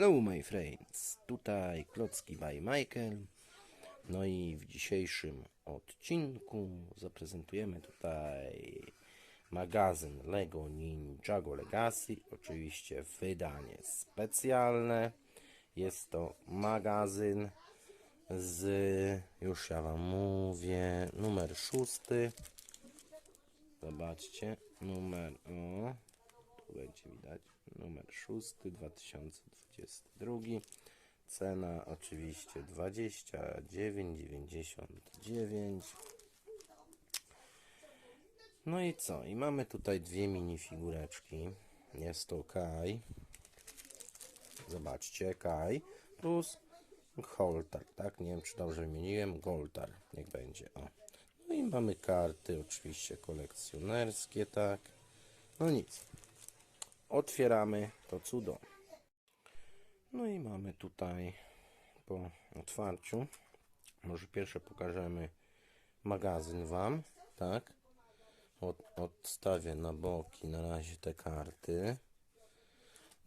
Hello my friends, tutaj Klocki by Michael. No i w dzisiejszym odcinku zaprezentujemy tutaj magazyn Lego Ninjago Legacy. Oczywiście wydanie specjalne. Jest to magazyn z, już ja wam mówię, numer szósty. Zobaczcie, numer, o, będzie widać, numer szósty, 2022. Cena oczywiście 29,99. No i co? I mamy tutaj dwie minifigureczki. Jest to Kai. Zobaczcie, Kai plus Holtar, tak? Nie wiem, czy dobrze wymieniłem. Goltar, niech będzie. O. No i mamy karty, oczywiście kolekcjonerskie, tak. No nic. Otwieramy to cudo. No i mamy tutaj po otwarciu. Może pierwsze pokażemy magazyn Wam, tak? Od, odstawię na boki na razie te karty.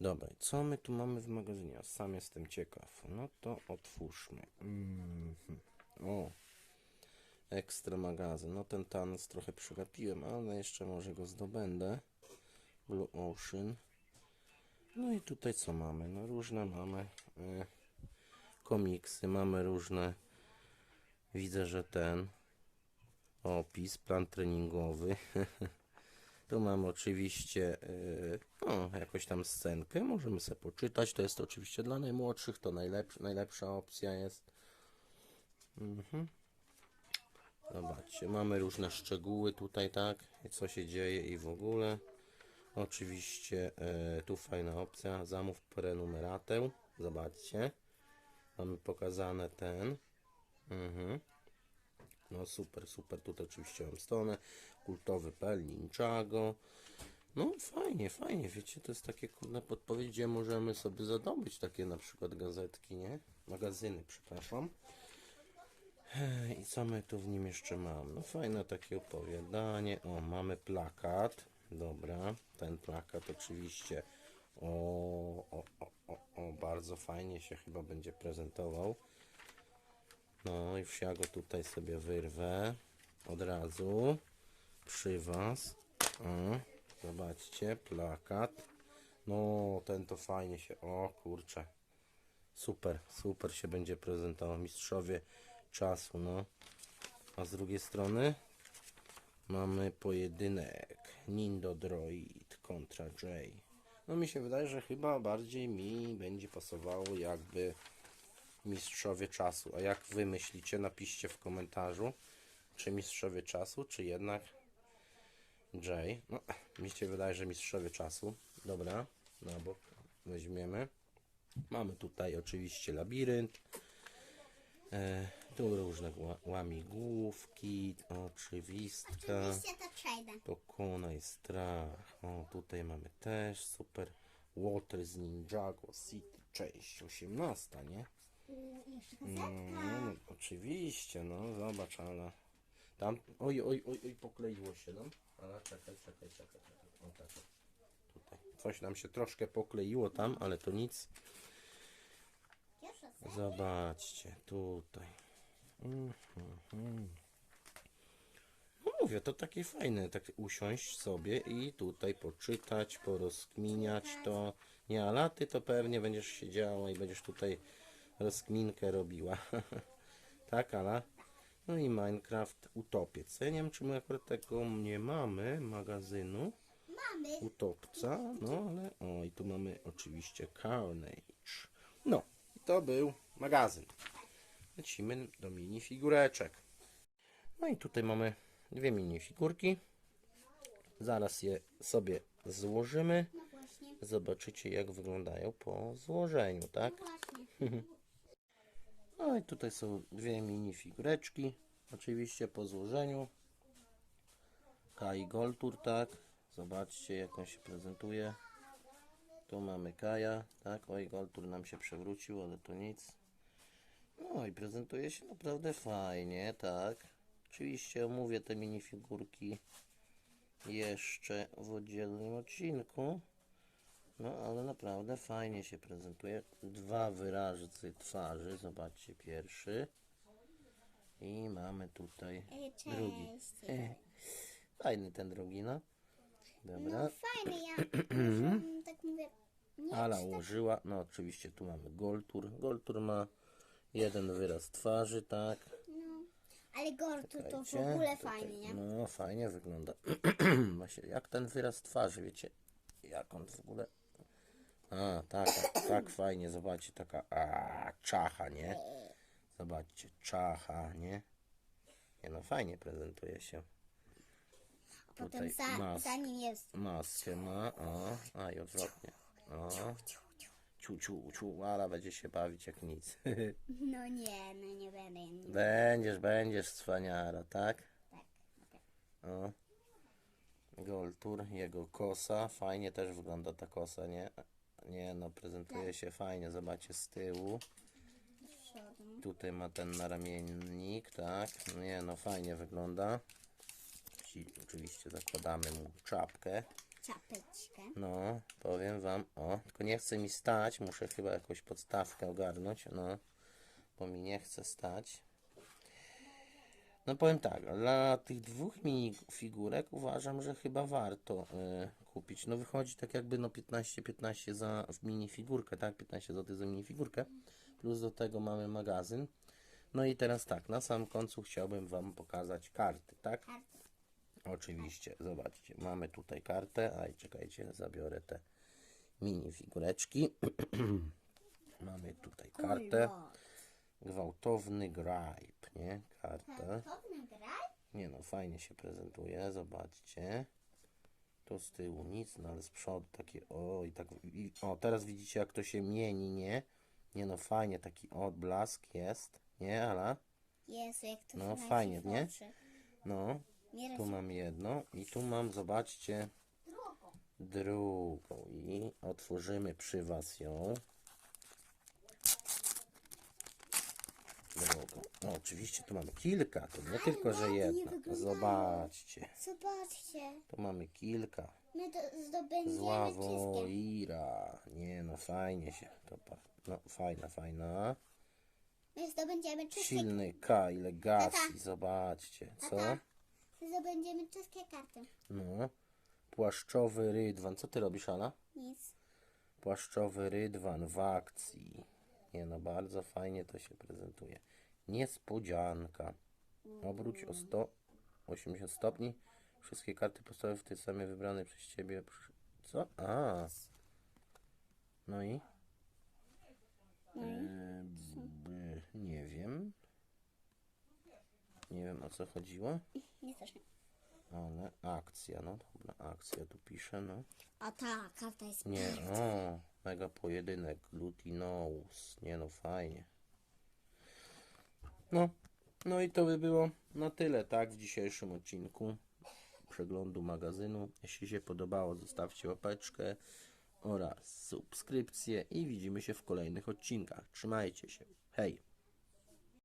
Dobra, co my tu mamy w magazynie? Sam jestem ciekaw. No to otwórzmy. Mhm. O, ekstra magazyn. No ten Thanos trochę przegapiłem, ale jeszcze może go zdobędę. Blue Ocean. No i tutaj co mamy? No różne mamy e, komiksy, mamy różne. Widzę, że ten opis, plan treningowy. tu mamy oczywiście e, no, jakąś tam scenkę, możemy sobie poczytać. To jest oczywiście dla najmłodszych, to najlepsza, najlepsza opcja jest. Mhm. Zobaczcie, mamy różne szczegóły tutaj, tak? I co się dzieje i w ogóle. Oczywiście e, tu fajna opcja, zamów prenumeratę. Zobaczcie. Mamy pokazane ten. Mhm. No super, super. Tutaj oczywiście mam stronę. Kultowy PL Ninjago. No fajnie, fajnie. Wiecie, to jest takie kurde podpowiedź, gdzie możemy sobie zadobyć takie na przykład gazetki, nie? Magazyny, przepraszam. I co my tu w nim jeszcze mamy? No fajne takie opowiadanie. O, mamy plakat. Dobra, ten plakat oczywiście o, o, o, o, o bardzo fajnie się chyba będzie prezentował. No już ja go tutaj sobie wyrwę od razu przy was. O, zobaczcie, plakat. No, ten to fajnie się, o kurczę. Super, super się będzie prezentował. Mistrzowie czasu, no. A z drugiej strony mamy pojedynek Nindo Droid kontra Jay. No mi się wydaje, że chyba bardziej mi będzie pasowało jakby Mistrzowie Czasu. A jak wy myślicie, napiszcie w komentarzu, czy Mistrzowie Czasu, czy jednak Jay. No, mi się wydaje, że Mistrzowie Czasu. Dobra, na bok weźmiemy. Mamy tutaj oczywiście labirynt. E, tu różne ła- łamigłówki, oczywistka. Oczywiście to przejdę. Pokonaj strach. O, tutaj mamy też super. Water z Ninjago City, część 18, nie? Jeszcze No, no, oczywiście, no, zobacz, ale. Tam. Oj, oj, oj, oj, pokleiło się nam. Ale czekaj, czekaj, czekaj, czekaj. O, tak. Tutaj. Coś nam się troszkę pokleiło tam, ale to nic. Zobaczcie, tutaj. No mówię, to takie fajne, tak usiąść sobie i tutaj poczytać, porozkminiać to. Nie, a laty to pewnie będziesz siedziała i będziesz tutaj rozkminkę robiła. tak, Ala? No i Minecraft Utopiec. Ja nie wiem, czy my akurat tego nie mamy, magazynu Mamy. utopca, no ale o i tu mamy oczywiście Carnage. No, i to był magazyn. Lecimy do minifigureczek. No i tutaj mamy dwie minifigurki. Zaraz je sobie złożymy. No. Zobaczycie jak wyglądają po złożeniu, tak? Właśnie. No i tutaj są dwie minifigureczki. Oczywiście po złożeniu. Kai Goltur, tak? Zobaczcie jak on się prezentuje. Tu mamy Kaja, tak? Oj, Goltur nam się przewrócił, ale to nic. No i prezentuje się naprawdę fajnie, tak? Oczywiście omówię te minifigurki jeszcze w oddzielnym odcinku. No, ale naprawdę fajnie się prezentuje. Dwa wyrazy twarzy. Zobaczcie, pierwszy. I mamy tutaj E, drugi. E, Fajny ten drugi, no. Dobra. No fajny, ja mm, tak mówię. Nie Ala czy tak- ułożyła. No oczywiście tu mamy Goltur. Goltur ma jeden wyraz twarzy, tak. No, ale Gortu to w Czekajcie, ogóle tutaj- fajnie, nie? No fajnie wygląda. Właśnie jak ten wyraz twarzy, wiecie? Jak on w ogóle. A, tak, tak, tak fajnie, zobaczcie, taka a, czacha, nie? Zobaczcie, czacha, nie? Nie no, fajnie prezentuje się. A potem tutaj za, mask. za nim jest. Maskę ma, o, a i odwrotnie. O, ciu, ciu, ciu, ale będzie się bawić jak nic. No nie, no nie będę. Nie. Będziesz, będziesz cwaniara, tak? Tak. O. Goltur, jego kosa. Fajnie też wygląda ta kosa, nie? Nie no, prezentuje się fajnie. Zobaczcie z tyłu. Tutaj ma ten naramiennik, tak? Nie no, fajnie wygląda. Ci, oczywiście zakładamy mu czapkę. Czapeczkę. No, powiem wam, o, tylko nie chce mi stać, muszę chyba jakąś podstawkę ogarnąć, no, bo mi nie chce stać. No powiem tak, dla tych dwóch mini figurek uważam, że chyba warto y, kupić. No wychodzi tak jakby no 15-15 za mini figurkę, tak? 15 zł za mini figurkę. Plus do tego mamy magazyn. No i teraz tak, na samym końcu chciałbym wam pokazać karty, tak? Karty. Oczywiście, zobaczcie, mamy tutaj kartę, aj czekajcie, zabiorę te mini figureczki. mamy tutaj kartę, gwałtowny gripe, nie? Kartę. Kartowny graj? Nie no, fajnie się prezentuje, zobaczcie. Tu z tyłu nic, no ale z przodu takie, o i tak, i, o teraz widzicie jak to się mieni, nie? Nie no, fajnie, taki odblask jest, nie, Ala? Jezu, jak to No, fajnie nie? No, tu mam jedno i tu mam, zobaczcie, Drugą. i otworzymy przy Was ją. Drugą. No, oczywiście tu mamy kilka, to nie tylko, że jedna. Zobaczcie, Zobaczcie. tu mamy kilka. My to zdobędziemy Zła wszystkie. woira. Nie no, fajnie się to pa... No, fajna, fajna. My zdobędziemy wszystkie. Silny K i Legacy, Tata. zobaczcie, co? Zdobędziemy wszystkie karty. No. Płaszczowy rydwan. Co ty robisz, Ala? Nic. Płaszczowy rydwan w akcji. Nie no, bardzo fajnie to się prezentuje. Niespodzianka. Obróć o 180 stopni. Wszystkie karty postawię w tej samej wybranej przez ciebie. Co? A. No i? E, b- nie wiem. Nie wiem o co chodziło, Nie też nie. ale akcja, no dobra, akcja tu pisze, no. A ta karta jest Nie, o, mega pojedynek, Glutinous, nie no, fajnie. No, no i to by było na tyle, tak, w dzisiejszym odcinku przeglądu magazynu. Jeśli się podobało, zostawcie łapeczkę oraz subskrypcję i widzimy się w kolejnych odcinkach. Trzymajcie się, hej!